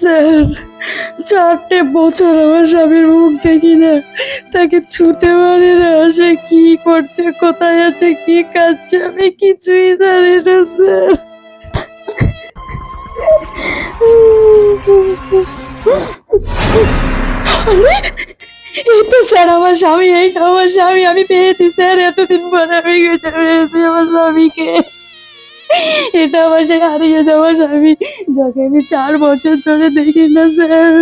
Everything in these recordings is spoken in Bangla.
স্যার, চারটে বছর আমার স্বামীর মুখ দেখি না। তাকে ছুতে পারি না, সে কি করছে, কোথায় আছে, কি কাজছে আমি কিছুই জানি না, স্যার। তো স্যার, আমার স্বামী, এই আমার স্বামী, আমি পেয়েছি, স্যার, এতদিন পরে আমি পেয়েছি আমার স্বামীকে। এটা আমার সে হারিয়ে যাওয়া স্বামী, যাকে আমি চার বছর ধরে দেখি না, স্যার।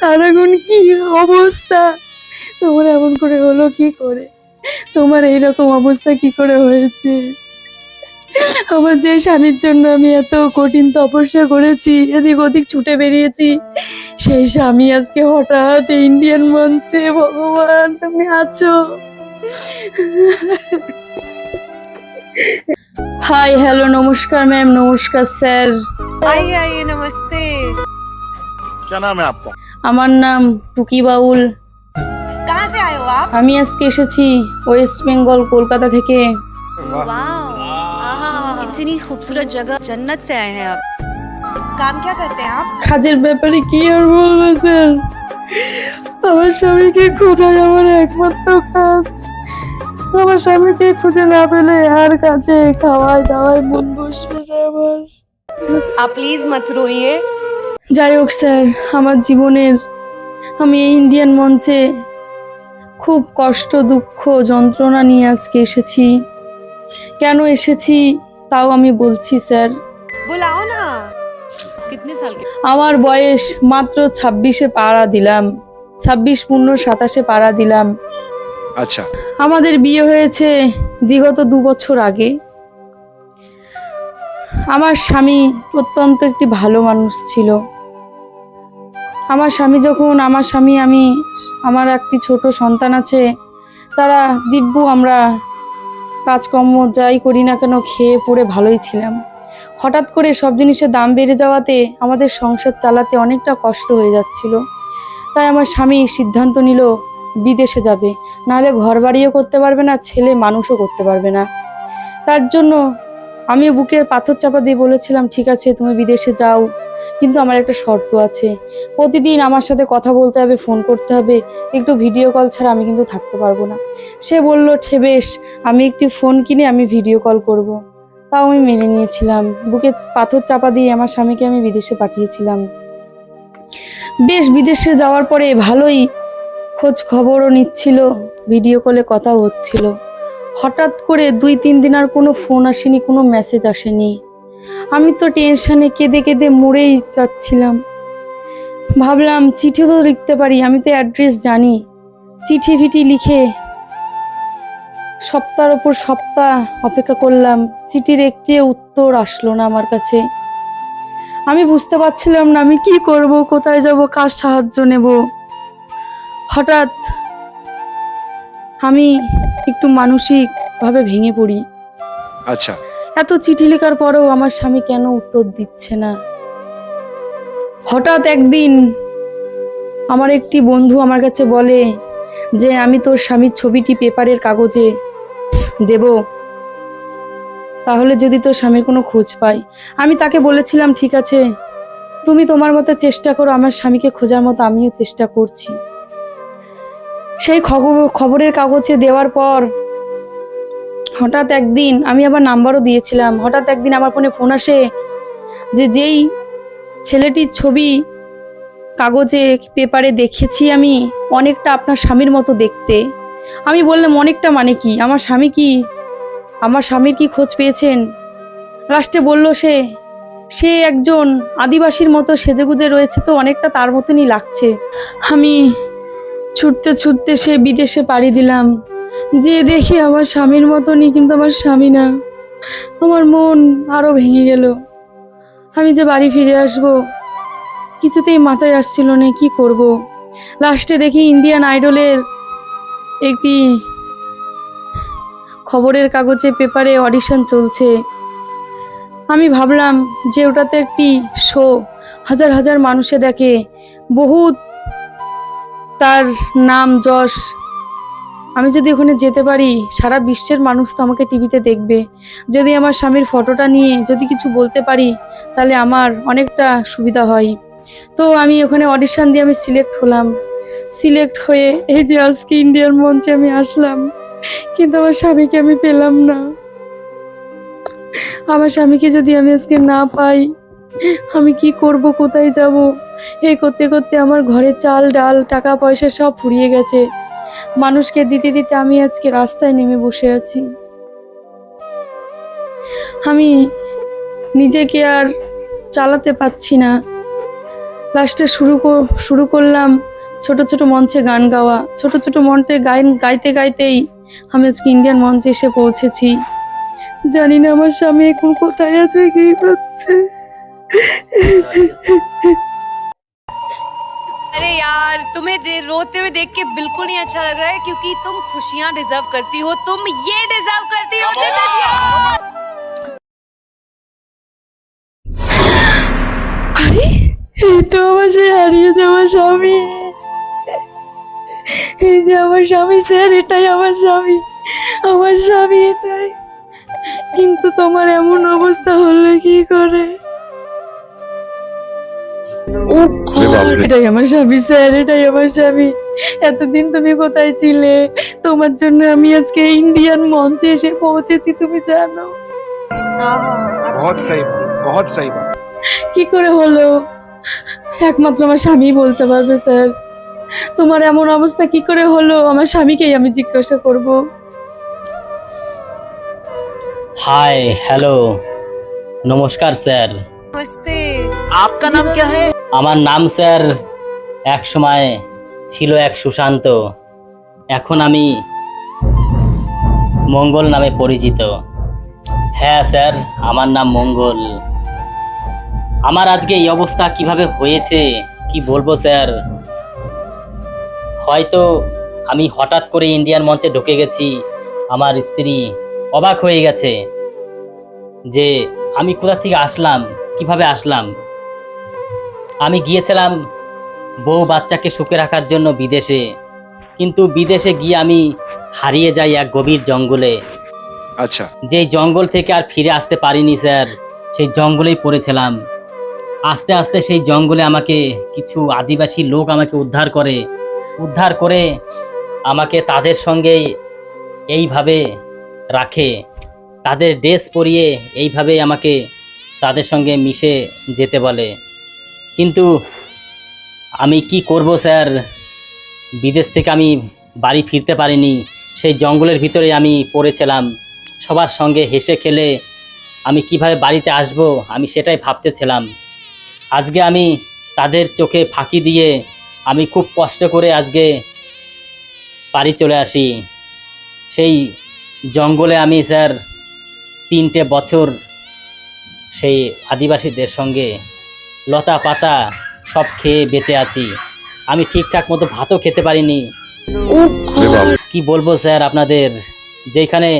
তার এখন কি অবস্থা? তোমার এমন করে হলো কি করে? তোমার এইরকম অবস্থা কি করে হয়েছে? আমার যে স্বামীর জন্য আমি এত কঠিন তপস্যা করেছি, এদিক ওদিক ছুটে বেরিয়েছি, সেই স্বামী আজকে হঠাৎ ইন্ডিয়ান মঞ্চে ভগবান, তুমি আছো। হাই হ্যালো নমস্কার ম্যাম নমস্কার স্যার आइए आइए नमस्ते क्या नाम है आपका আমার নাম টুকি বাউল कहाँ से आए हो आप আমি আজকে এসেছি ওয়েস্ট বেঙ্গল কলকাতা থেকে इतनी खूबसूरत जगह जन्नत से आए हैं आप काम क्या करते हैं आप কাজের ব্যাপারে কি আর বলবো স্যার আমার স্বামীকে খোঁজাই আমার একমাত্র কাজ আমার স্বামীকে খুঁজে না পেলে আর কাছে খাওয়াই দাওয়ায় মন বসবে আমার। প্লিজ মত রইয়ে। যাই হোক স্যার আমার জীবনের আমি এই ইন্ডিয়ান মঞ্চে খুব কষ্ট দুঃখ যন্ত্রণা নিয়ে আজকে এসেছি। কেন এসেছি তাও আমি বলছি স্যার। বলাও না। আমার বয়স মাত্র ছাব্বিশে পাড়া দিলাম। ছাব্বিশ পূর্ণ সাতাশে পাড়া দিলাম। আচ্ছা। আমাদের বিয়ে হয়েছে বিগত দু বছর আগে। আমার স্বামী অত্যন্ত একটি ভালো মানুষ ছিল। আমার স্বামী যখন, আমার স্বামী, আমি, আমার একটি ছোট সন্তান আছে, তারা দিব্য আমরা কাজকর্ম যাই করি না কেন খেয়ে পড়ে ভালোই ছিলাম। হঠাৎ করে সব জিনিসের দাম বেড়ে যাওয়াতে আমাদের সংসার চালাতে অনেকটা কষ্ট হয়ে যাচ্ছিল। তাই আমার স্বামী সিদ্ধান্ত নিল বিদেশে যাবে। নাহলে ঘর বাড়িও করতে পারবে না, ছেলে মানুষও করতে পারবে না। তার জন্য আমি বুকে পাথর চাপা দিয়ে বলেছিলাম, ঠিক আছে, তুমি বিদেশে যাও। কিন্তু আমার একটা শর্ত আছে। প্রতিদিন আমার সাথে কথা বলতে হবে, ফোন করতে হবে। একটু ভিডিও কল ছাড়া আমি কিন্তু থাকতে পারব না। সে বলল, ঠে বেশ, আমি একটি ফোন কিনে আমি ভিডিও কল করব। তাও আমি মেনে নিয়েছিলাম। বুকে পাথর চাপা দিয়ে আমার স্বামীকে আমি বিদেশে পাঠিয়েছিলাম। বেশ, বিদেশে যাওয়ার পরে ভালোই খোঁজ খবরও নিচ্ছিল ভিডিও কলে কথাও হচ্ছিল। হঠাৎ করে দুই, তিন দিন আর কোনো ফোন আসেনি, কোনো মেসেজ আসেনি। আমি তো টেনশানে কেঁদে কেঁদে মরেই যাচ্ছিলাম। ভাবলাম, চিঠি তো লিখতে পারি, আমি তো অ্যাড্রেস জানি। চিঠি ফিটি লিখে সপ্তাহের ওপর সপ্তাহ অপেক্ষা করলাম। চিঠির একটি উত্তর আসলো না আমার কাছে। আমি বুঝতে পারছিলাম না, আমি কি করব, কোথায় যাব, কার সাহায্য নেব? হঠাৎ আমি একটু মানসিকভাবে ভেঙে পড়ি। আচ্ছা। এত চিঠি লেখার পরেও আমার স্বামী কেন উত্তর দিচ্ছে না? হঠাৎ একদিন আমার একটি বন্ধু আমার কাছে বলে যে আমি তোর স্বামীর ছবিটি পেপারের কাগজে দেব। তাহলে যদি তোর স্বামীর কোনো খোঁজ পাই। আমি তাকে বলেছিলাম ঠিক আছে তুমি তোমার মতো চেষ্টা করো আমার স্বামীকে খোঁজার মতো আমিও চেষ্টা করছি। সেই খবর, খবরের কাগজে দেওয়ার পর হঠাৎ একদিন আমি আবার নাম্বারও দিয়েছিলাম। হঠাৎ একদিন আমার ফোনে ফোন আসে যে যেই ছেলেটির ছবি কাগজে, পেপারে দেখেছি আমি, অনেকটা আপনার স্বামীর মতো দেখতে। আমি বললাম, অনেকটা মানে কি? আমার স্বামী কি? আমার স্বামীর কি খোঁজ পেয়েছেন? লাস্টে বলল, সে সে একজন আদিবাসীর মতো সেজেগুজে রয়েছে তো অনেকটা তার মতনই লাগছে। আমি ছুটতে ছুটতে সে বিদেশে পাড়ি দিলাম। যে দেখি আমার স্বামীর মতনই কিন্তু আমার স্বামী না। আমার মন আরও ভেঙে গেল। আমি যে বাড়ি ফিরে আসব, কিছুতেই মাথায় আসছিল না কি করব। লাস্টে দেখি ইন্ডিয়ান আইডলের একটি খবরের কাগজে পেপারে অডিশন চলছে। আমি ভাবলাম যে ওটাতে একটি শো হাজার হাজার মানুষে দেখে। বহুত তার নাম যশ। আমি যদি ওখানে যেতে পারি, সারা বিশ্বের মানুষ তো আমাকে টিভিতে দেখবে। যদি আমার স্বামীর ফটোটা নিয়ে যদি কিছু বলতে পারি, তাহলে আমার অনেকটা সুবিধা হয়। তো আমি ওখানে অডিশন দিয়ে আমি সিলেক্ট হলাম। সিলেক্ট হয়ে এই যে আজকে ইন্ডিয়ার মঞ্চে আমি আসলাম। কিন্তু আমার স্বামীকে আমি পেলাম না। আমার স্বামীকে যদি আমি আজকে না পাই, আমি কি করব, কোথায় যাব? এই করতে করতে আমার ঘরে চাল, ডাল, টাকা পয়সা সব ফুরিয়ে গেছে। মানুষকে দিতে দিতে আমি আজকে রাস্তায় নেমে বসে আছি। আমি নিজেকে আর চালাতে পারছি না। লাস্টে শুরু শুরু করলাম ছোট ছোট মঞ্চে গান গাওয়া। ছোট ছোট মঞ্চে গান গাইতে গাইতেই আমি আজকে ইন্ডিয়ান মঞ্চে এসে পৌঁছেছি। জানি না আমার স্বামী এখন কোথায় আছে, কি করছে। अरे यार तुम्हें दे- रोते हुए देख के बिल्कुल नहीं अच्छा लग रहा है क्योंकि तुम खुशियां डिजर्व करती हो तुम ये डिजर्व करती हो আরে এই তো আমার সেই হারিয়ে যাওয়া স্বামী এই যে আমার স্বামী স্যার এটাই আমার স্বামী আমার স্বামী এটাই কিন্তু তোমার এমন অবস্থা হলে কি করে अरे बाप रे এটাই আমার স্বামী স্যার এটাই আমার স্বামী। এতদিন তুমি কোথায় ছিলে? তোমার জন্য আমি আজকে ইন্ডিয়ান মঞ্চে এসে পৌঁছেছি তুমি জানো। করে হলো? একমাত্র আমার স্বামী বলতে পারবে স্যার। তোমার এমন অবস্থা কি করে হলো? আমার স্বামীকেই আমি জিজ্ঞাসা করব। Hi hello. নমস্কার স্যার। नमस्ते आपका नाम क्या है আমার নাম স্যার এক সময় ছিল এক সুশান্ত এখন আমি মঙ্গল নামে পরিচিত হ্যাঁ স্যার আমার নাম মঙ্গল আমার আজকে এই অবস্থা কিভাবে হয়েছে কি বলবো স্যার হয়তো আমি হঠাৎ করে ইন্ডিয়ান মঞ্চে ঢুকে গেছি আমার স্ত্রী অবাক হয়ে গেছে যে আমি কোথা থেকে আসলাম কীভাবে আসলাম? আমি গিয়েছিলাম বউ বাচ্চাকে সুখে রাখার জন্য বিদেশে। কিন্তু বিদেশে গিয়ে আমি হারিয়ে যাই এক গভীর জঙ্গলে। আচ্ছা। যে জঙ্গল থেকে আর ফিরে আসতে পারিনি স্যার সেই জঙ্গলেই পড়েছিলাম। আস্তে আস্তে সেই জঙ্গলে আমাকে কিছু আদিবাসী লোক আমাকে উদ্ধার করে। উদ্ধার করে আমাকে তাদের সঙ্গে এইভাবে রাখে। তাদের ড্রেস পরিয়ে এইভাবে আমাকে তাদের সঙ্গে মিশে যেতে বলে। কিন্তু আমি কি করব, স্যার? বিদেশ থেকে আমি বাড়ি ফিরতে পারিনি। সেই জঙ্গলের ভিতরে আমি পড়েছিলাম। সবার সঙ্গে হেসে খেলে আমি কীভাবে বাড়িতে আসব, আমি সেটাই ভাবতেছিলাম। আজকে আমি তাদের চোখে ফাঁকি দিয়ে আমি খুব কষ্ট করে আজকে বাড়ি চলে আসি। সেই জঙ্গলে আমি, স্যার, তিনটে বছর সেই আদিবাসীদের সঙ্গে লতা পাতা সব খেয়ে বেঁচে আছি। আমি ঠিকঠাক মতো ভাতও খেতে পারিনি। কি বলব স্যার আপনাদের? যেখানে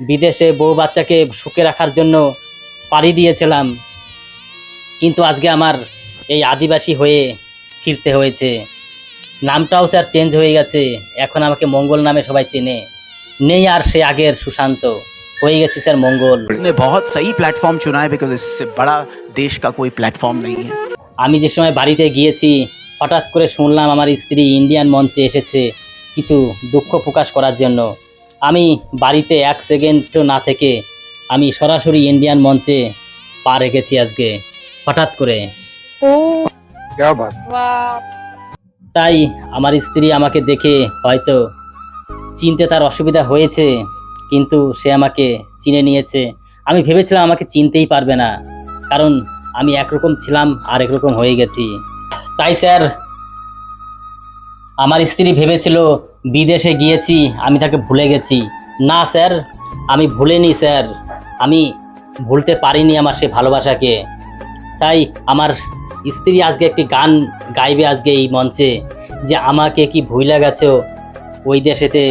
বিদেশে বউ বাচ্চাকে সুখে রাখার জন্য পাড়ি দিয়েছিলাম কিন্তু আজকে আমার এই আদিবাসী হয়ে ফিরতে হয়েছে। নামটাও স্যার চেঞ্জ হয়ে গেছে। এখন আমাকে মঙ্গল নামে সবাই চেনে। নেই আর সে আগের সুশান্ত। হয়ে गए স্যার মঙ্গল ने बहुत सही प्लेटफॉर्म चुना है बिकॉज इससे बड़ा देश का कोई प्लेटफॉर्म नहीं है আমি যে সময় বাড়িতে গিয়েছি হঠাৎ করে শুনলাম আমার স্ত্রী ইন্ডিয়ান মঞ্চে এসেছে কিছু দুঃখ প্রকাশ করার জন্য আমি বাড়িতে এক সেকেন্ডও না থেকে আমি সরাসরি ইন্ডিয়ান মঞ্চে পা রেখেছি আজকে হঠাৎ করে क्या बात তাই আমার স্ত্রী আমাকে দেখে হয়তো চিনতে তার অসুবিধা হয়েছে কিন্তু সে আমাকে চিনে নিয়েছে। আমি ভেবেছিলাম আমাকে চিনতেই পারবে না, কারণ আমি একরকম ছিলাম আর একরকম হয়ে গেছি। তাই স্যার, আমার স্ত্রী ভেবেছিল বিদেশে গিয়েছি, আমি তাকে ভুলে গেছি। না স্যার, আমি ভুলিনি স্যার, আমি ভুলতে পারিনি আমার সে ভালোবাসাকে। তাই আমার স্ত্রী আজকে একটি গান গাইবে আজকে এই মঞ্চে, যে আমাকে কি ভুইলা গেছো ওই দেশেতে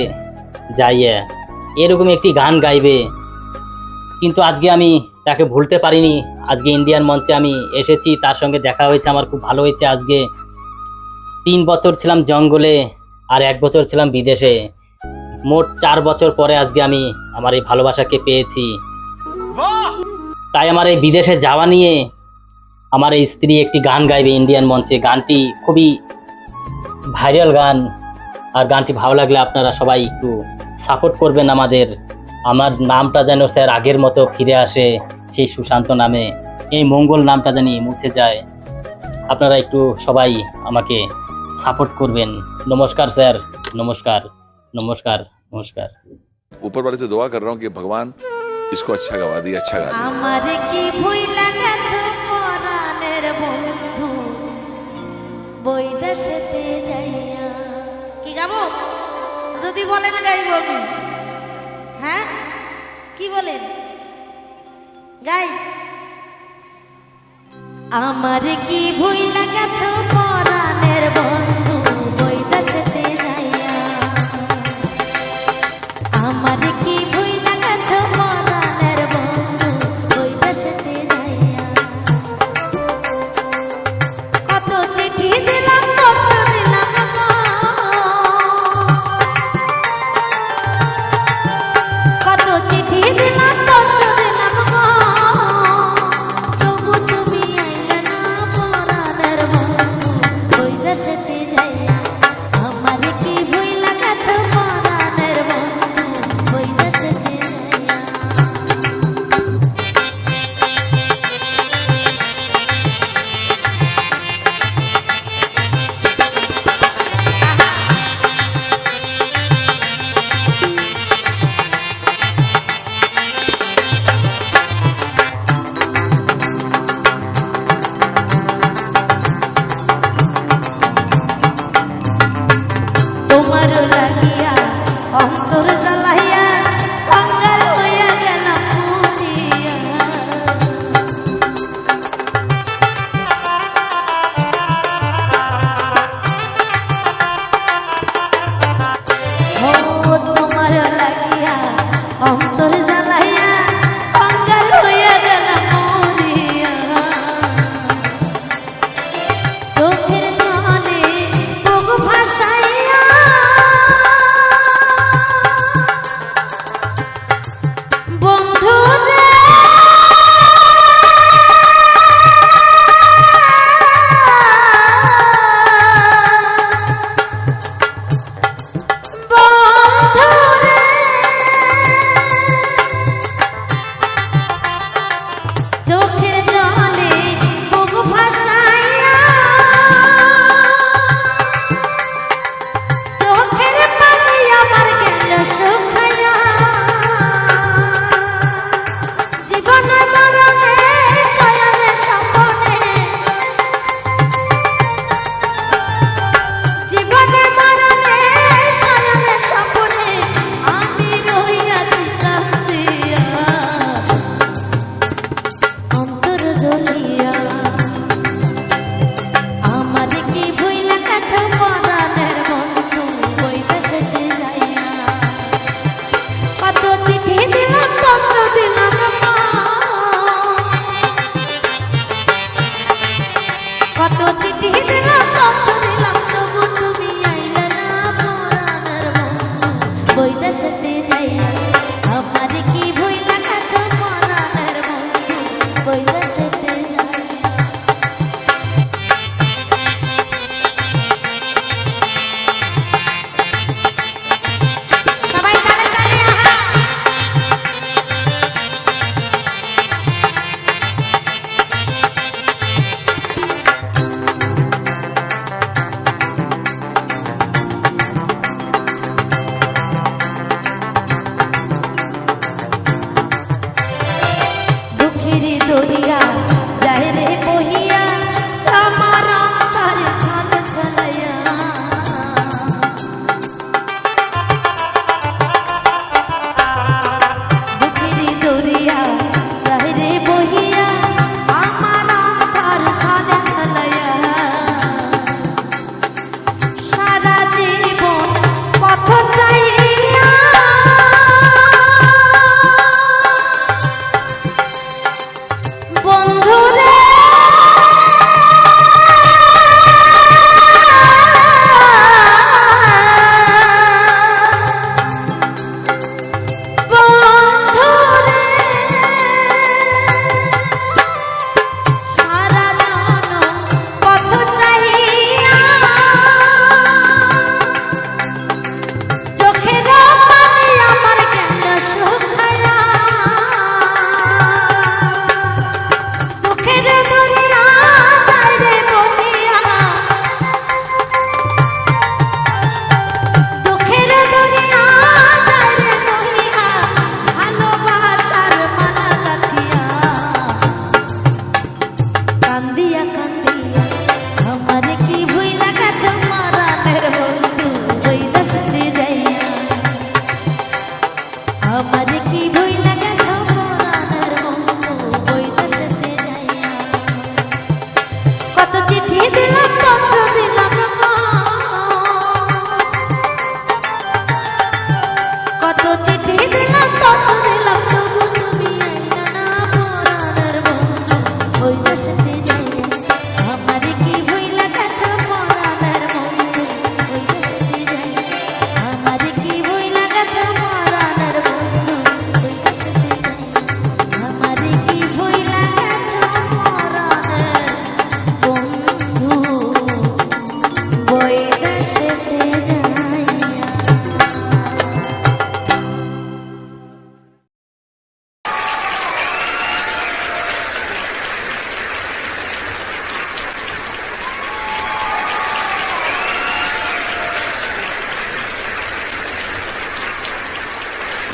যাইয়া। এরকম একটি গান গাইবে। কিন্তু আজকে আমি তাকে ভুলতে পারিনি। আজকে ইন্ডিয়ান মঞ্চে আমি এসেছি, তার সঙ্গে দেখা হয়েছে, আমার খুব ভালো হয়েছে আজকে। তিন বছর ছিলাম জঙ্গলে আর এক বছর ছিলাম বিদেশে। মোট চার বছর পরে আজকে আমি আমার এই ভালোবাসাকে পেয়েছি। তাই আমার এই বিদেশে যাওয়া নিয়ে আমার এই স্ত্রী একটি গান গাইবে ইন্ডিয়ান মঞ্চে। গানটি খুবই ভাইরাল গান। আর গানটি ভালো লাগলে আপনারা সবাই একটু সাপোর্ট করবেন আমাদের। আমার নামটা যেন স্যার আগের মতো ফিরে আসে সেই সুশান্ত নামে। এই মঙ্গল নামটা জানি মুছে যায়। আপনারা একটু সবাই আমাকে সাপোর্ট করবেন। নমস্কার স্যার নমস্কার নমস্কার নমস্কার। উপর বাড়িতে দোয়া কর कर কি ভগবান ইসকো আচ্ছা গাওয়া দি আচ্ছা গা আমার কি ভুইলা গেছো পরানের বন্ধু? বৈদেশেতে যদি বলেন গাইব আমি হ্যাঁ? কি বলেন? গাই। আমার কি ভুল লাগেছ পরানের বন্ধু